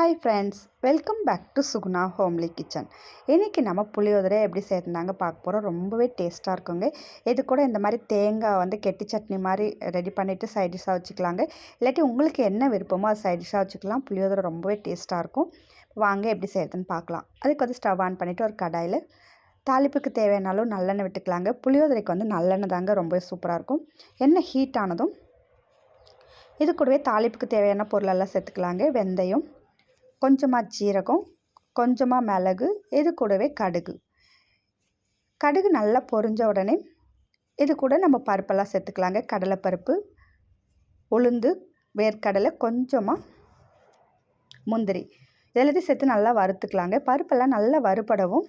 Hi friends welcome back to Suguna homely kitchen இன்றைக்கி நம்ம புளியோதரை எப்படி செய்யறதுனாங்க பார்க்க போகிறோம் ரொம்பவே டேஸ்ட்டாக இருக்குங்க. இது கூட இந்த மாதிரி தேங்காய் வந்து கெட்டி சட்னி மாதிரி ரெடி பண்ணிவிட்டு சைட் டிஷ்ஷாக வச்சுக்கலாங்க. இல்லாட்டி உங்களுக்கு என்ன விருப்பமோ அது சைட் டிஷ்ஷாக வச்சுக்கலாம். புளியோதரை ரொம்பவே டேஸ்ட்டாக இருக்கும். வாங்க எப்படி செய்யறதுன்னு பார்க்கலாம். அதுக்கு வந்து ஸ்டவ் ஆன் பண்ணிவிட்டு ஒரு கடாயில் தாளிப்புக்கு தேவையானாலும் நல்லெண்ணெய் விட்டுக்கலாங்க. புளியோதரைக்கு வந்து நல்லெண்ணெய் தாங்க ரொம்பவே சூப்பராக இருக்கும். எண்ணெய் ஹீட் ஆனதும் இது கூடவே தாளிப்புக்கு தேவையான பொருளெல்லாம் சேர்த்துக்கலாங்க. வெந்தயம் கொஞ்சமாக ஜீரகம் கொஞ்சமாக மிளகு இது கூடவே கடுகு. கடுகு நல்லா பொரிஞ்ச உடனே இது கூட நம்ம பருப்பெல்லாம் சேர்த்துக்கலாங்க. கடலைப்பருப்பு உளுந்து வேர்க்கடலை கொஞ்சமாக முந்திரி. இதெல்லாத்தையும் சேர்த்து நல்லா வறுத்துக்கலாங்க. பருப்பெல்லாம் நல்லா வறுபடவும்.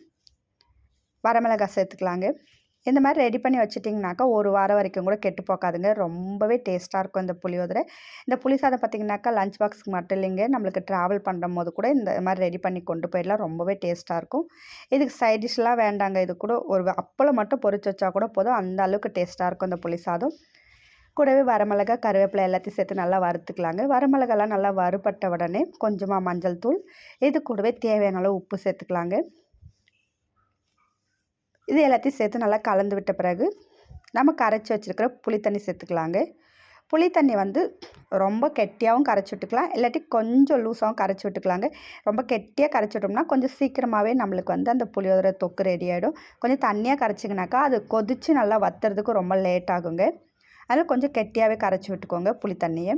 வரமிளகாய் சேர்த்துக்கலாங்க. இந்த மாதிரி ரெடி பண்ணி வச்சுட்டிங்கனாக்கா ஒரு வாரம் வரைக்கும் கூட கெட்டு போக்காதுங்க ரொம்பவே டேஸ்ட்டாக இருக்கும் இந்த புளியோதரை இந்த புளி சாதம் பார்த்திங்கனாக்கா லஞ்ச் பாக்ஸுக்கு மட்டும் இல்லைங்க. நம்மளுக்கு ட்ராவல் பண்ணுற போது கூட இந்த மாதிரி ரெடி பண்ணி கொண்டு போயிடலாம். ரொம்பவே டேஸ்ட்டாக இருக்கும். இதுக்கு சைட் டிஷ்லாம் வேண்டாங்க. இது கூட ஒரு அப்பளம் மட்டும் பொறிச்சு வச்சா கூட போதும். அந்த அளவுக்கு டேஸ்ட்டாக இருக்கும் இந்த புளி சாதம். கூடவே வரமிளகா கருவேப்பிலை எல்லாத்தையும் சேர்த்து நல்லா வறுத்துக்கலாங்க. வரமிளகாலாம் நல்லா வறுபட்ட உடனே கொஞ்சமாக மஞ்சள் தூள். இது கூடவே தேவையான அளவு உப்பு சேர்த்துக்கலாங்க. இது எல்லாத்தையும் சேர்த்து நல்லா கலந்து விட்ட பிறகு நம்ம கரைச்சி வச்சுருக்கிற புளி தண்ணி சேர்த்துக்கலாங்க. புளி தண்ணி வந்து ரொம்ப கெட்டியாகவும் கரைச்சி விட்டுக்கலாம். இல்லாட்டி கொஞ்சம் லூஸாகவும் கரைச்சி விட்டுக்கலாங்க. ரொம்ப கெட்டியாக கரைச்சி விட்டோம்னா கொஞ்சம் சீக்கிரமாகவே நம்மளுக்கு வந்து அந்த புளியோதரை தொக்கு ரெடி ஆகிடும் கொஞ்சம் தண்ணியாக கரைச்சிங்கனாக்கா அது கொதித்து நல்லா வத்துறதுக்கு ரொம்ப லேட் ஆகுங்க. அதனால் கொஞ்சம் கெட்டியாகவே கரைச்சி விட்டுக்கோங்க புளி தண்ணியை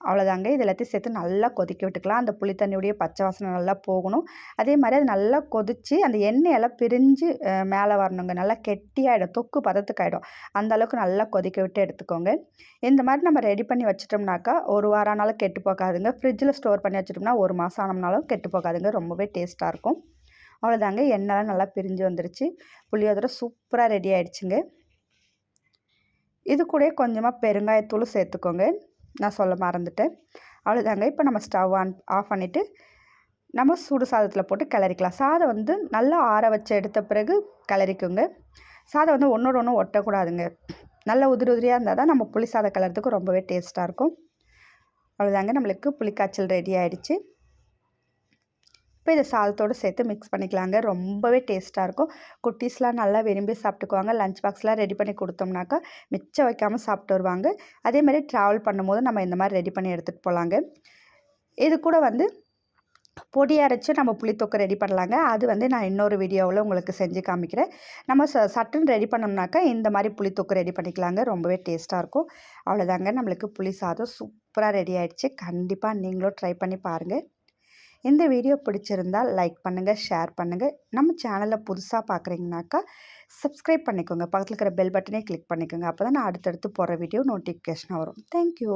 அவ்வளோதாங்க. இது எல்லாத்தையும் சேர்த்து நல்லா கொதிக்க விட்டுக்கலாம். அந்த புளி தண்ணியுடைய பச்சை வாசனை நல்லா போகணும். அதே மாதிரி அது நல்லா கொதித்து அந்த எண்ணெயெல்லாம் பிரிஞ்சு மேலே வரணுங்க. நல்லா கெட்டியாகிடும் தொக்கு பதத்துக்கு ஆகிடும் அந்த அளவுக்கு நல்லா கொதிக்க விட்டு எடுத்துக்கோங்க. இந்த மாதிரி நம்ம ரெடி பண்ணி வச்சிட்டோம்னாக்கா ஒரு வாரம் ஆனாலும் கெட்டு போகாதுங்க. ஃப்ரிட்ஜில் ஸ்டோர் பண்ணி வச்சிட்டோம்னா ஒரு மாதம் ஆனோம்னாலும் கெட்டு போகாதுங்க. ரொம்பவே டேஸ்ட்டாக இருக்கும். அவ்வளோதாங்க. எண்ணெய்லாம் நல்லா பிரிஞ்சு வந்துருச்சு. புளியோதரை சூப்பராக ரெடி ஆகிடுச்சுங்க இது கூட கொஞ்சமாக பெருங்காயத்தூள் சேர்த்துக்கோங்க. நான் சொல்ல மறந்துட்டேன். அவ்வளோதாங்க இப்போ நம்ம ஸ்டவ் ஆன் ஆஃப் பண்ணிவிட்டு நம்ம சுடு சாதத்தில் போட்டு கிளறிக்கலாம். சாதம் வந்து நல்லா ஆற வச்சு எடுத்த பிறகு கிளறிக்குங்க. சாதம் வந்து ஒன்றோட ஒன்று ஒட்டக்கூடாதுங்க. நல்ல உதிரி உதிரியாக இருந்தால் தான் நம்ம புளி சாதம் கிளறதுக்கு ரொம்பவே டேஸ்ட்டாக இருக்கும். அவ்வளோதாங்க நம்மளுக்கு புளிக்காய்ச்சல் ரெடி ஆகிடுச்சு இப்போ இதை சாதத்தோடு சேர்த்து மிக்ஸ் பண்ணிக்கலாங்க. ரொம்பவே டேஸ்ட்டாக இருக்கும். குட்டீஸ்லாம் நல்லா விரும்பி சாப்பிட்டுக்குவாங்க. லஞ்ச் பாக்ஸ்லாம் ரெடி பண்ணி கொடுத்தோம்னாக்கா மிச்சம் வைக்காமல் சாப்பிட்டு வருவாங்க. அதே மாதிரி ட்ராவல் பண்ணும்போது நம்ம இந்த மாதிரி ரெடி பண்ணி எடுத்துகிட்டு போகலாங்க இது கூட வந்து பொடி அரைச்சி நம்ம புளித்தொக்கு ரெடி பண்ணலாங்க. அது வந்து நான் இன்னொரு வீடியோவில் உங்களுக்கு செஞ்சு காமிக்கிறேன். நம்ம ச சட்டுன்னு ரெடி பண்ணோம்னாக்கா இந்த மாதிரி புளித்தொக்கு ரெடி பண்ணிக்கலாங்க. ரொம்பவே டேஸ்ட்டாக இருக்கும். அவ்வளோதாங்க. நம்மளுக்கு புளி சாதம் சூப்பராக ரெடி ஆகிடுச்சு கண்டிப்பாக நீங்களும் ட்ரை பண்ணி பாருங்கள் இந்த வீடியோ பிடிச்சிருந்தால் லைக் பண்ணுங்கள் ஷேர் பண்ணுங்கள் நம்ம சேனலை புதுசாக பார்க்குறீங்கனாக்கா சப்ஸ்கிரைப் பண்ணிக்கோங்க. பக்கத்தில் இருக்கிற பெல் பட்டனே கிளிக் பண்ணிக்கோங்க. அப்போ தான் நான் அடுத்தடுத்து போகிற வீடியோ நோட்டிஃபிகேஷனாக வரும். தேங்க்யூ